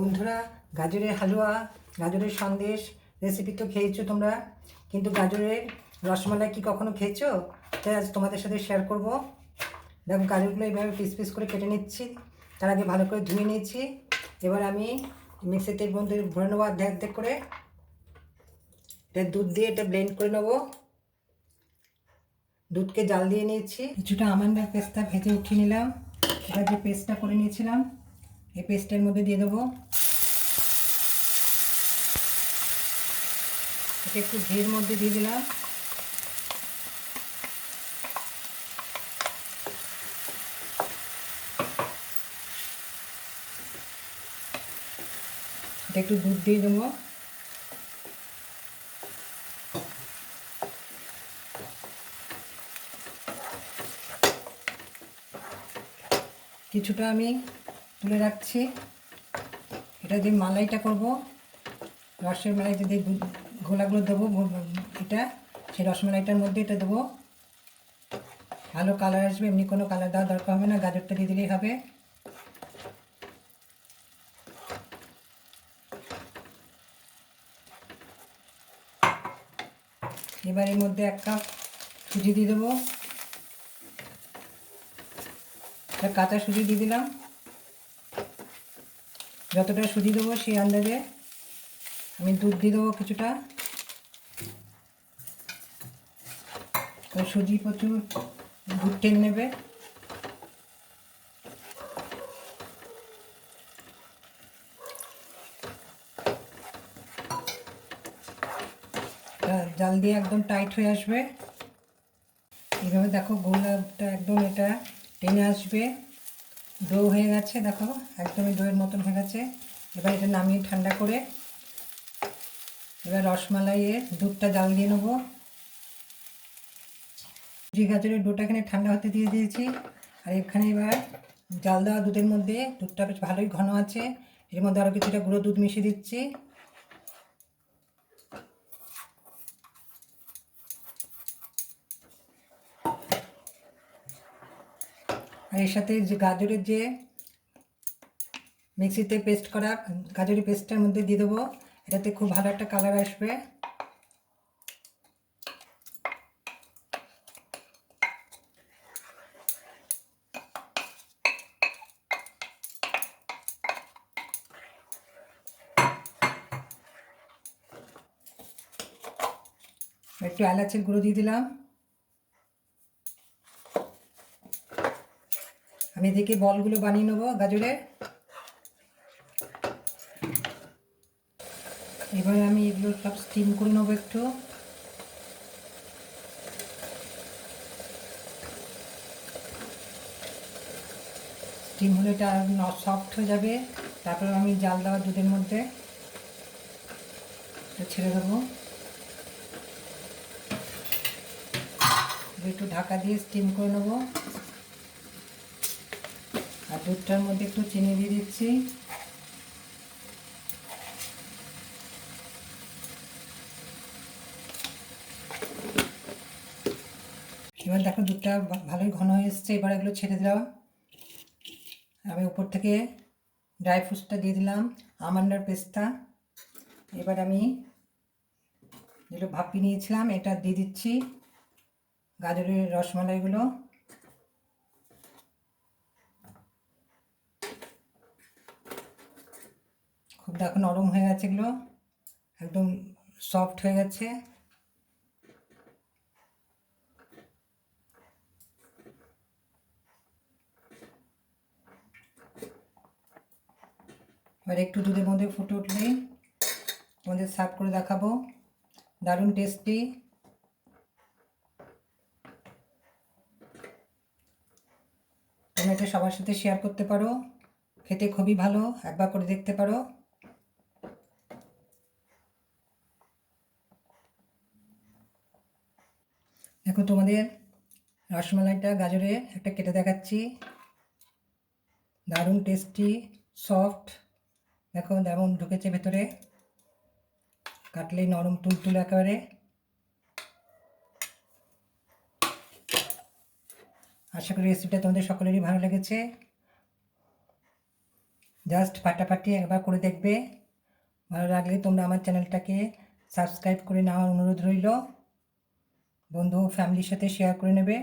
বন্ধুরা, গাজরের হালুয়া, গাজরের সন্দেশ রেসিপি তো খেয়েছো তোমরা, কিন্তু গাজরের রসমালাই কি কখনো খেয়েছো? তাই আজ তোমাদের সাথে শেয়ার করব। দেখো, গাজরগুলো এইভাবে পিস পিস করে কেটে নিচ্ছি, তার আগে ভালো করে ধুয়ে নিয়েছি। এবার আমি মিক্সিতে বন্ধু ভরে নেব অর্ধেক অর্ধেক করে। এটা দুধ দিয়ে এটা ব্লেন্ড করে নেব। দুধকে জাল দিয়ে নিয়েছি। কিছুটা আমান্ডার পেস্তা ভেজে উঠিয়ে নিলাম। এটা যে পেস্টটা করে নিয়েছিলাম এই পেস্টের মধ্যে দিয়ে দেবো। এটা একটু ঘির মধ্যে দিয়ে দিলাম। এটা একটু দুধ দিয়ে দেবো। কিছুটা আমি তুলে রাখছি। এটা দিয়ে মালাইটা করব। রসের মালাই যে দুধ গোলাগুলো দেবো এটা, সেই রসমালাইটার মধ্যে এটা দেবো। ভালো কালার আসবে, এমনি কোনো কালার দেওয়ার দরকার হবে না, গাজরটা দিয়ে দিলেই হবে। এবার এর মধ্যে এক কাপ সুজি দিয়ে দেবো। কাঁচা সুজি দিয়ে দিলাম। যতটা সুজি দেবো সেই আন্দাজে আমি দুধ দিয়ে দেবো কিছুটা। সুজি প্রচুর দুধ টেনে নেবে। জাল দিয়ে একদম টাইট হয়ে আসবে। এইভাবে দেখো গোলাপটা একদম এটা টেনে আসবে। ডো হয়ে গেছে, দেখো, একদমই ডোয়ের মতন হয়ে গেছে। এবার এটা নামিয়ে ঠান্ডা করে এবার রসমালাইয়ের দুধটা জাল দিয়ে নেব। যে গাজরের ডোটা এখানে ঠান্ডা হতে দিয়ে দিয়েছি। আর এখানে এবার জাল দেওয়া দুধের মধ্যে, দুধটা বেশ ভালোই ঘন আছে। এর মধ্যে আরও কিছুটা গুঁড়ো দুধ মিশিয়ে দিচ্ছি। এর সাথে যে গাজরের যে মিক্সিতে পেস্ট করা গাজরের পেস্টটার মধ্যে দিয়ে দেবো। এটাতে খুব ভালো একটা কালার আসবে। একটু এলাচের গুঁড়ো দিয়ে দিলাম। আমি এদিকে বলগুলো বানিয়ে নেব গাজরের এবারে আমি এগুলো সব স্টিম করে নেব একটু। স্টিম হলে এটা সফট হয়ে যাবে। তারপর আমি জাল দেওয়া দুধের মধ্যে ছেড়ে দেবো। একটু ঢাকা দিয়ে স্টিম করে নেব। আর দুধটার মধ্যে একটু চিনি দিয়ে দিচ্ছি। এবার দেখো দুধটা ভালোই ঘন হয়ে এসছে, এবার এগুলো ছেড়ে দিলাম আমি উপর থেকে ড্রাই ফ্রুটসটা দিয়ে দিলাম, আমান্ডার পেস্তা। এবার আমি যেগুলো ভাপি নিয়েছিলাম, এটা দিয়ে দিচ্ছি। গাজরের রসমালাইগুলো। খুব দেখো নরম হয়ে গেছে এগুলো। একদম সফট হয়ে গেছে। এবার একটু দুধের মধ্যে ফুটে উঠলেই তোমাদের সার্ভ করে দেখাবো। দারুণ টেস্টি তোমরা এটা সবার সাথে শেয়ার করতে পারো। খেতে খুবই ভালো, একবার করে দেখতে পারো। দেখো তোমাদের রসমালাইটা গাজরে একটা কেটে দেখাচ্ছি। দারুণ টেস্টি সফট দেখো যেমন ঢুকেছে ভেতরে। কাটলেই নরম তুলতুল একেবারে। আশা করি রেসিপিটা তোমাদের সকলেরই ভালো লেগেছে। জাস্ট ফাটাফাটি একবার করে দেখবে। ভালো লাগলে তোমরা আমার চ্যানেলটাকে সাবস্ক্রাইব করে নেওয়ার অনুরোধ রইল। বন্ধু ফ্যামিলির সাথে শেয়ার করে নেবে।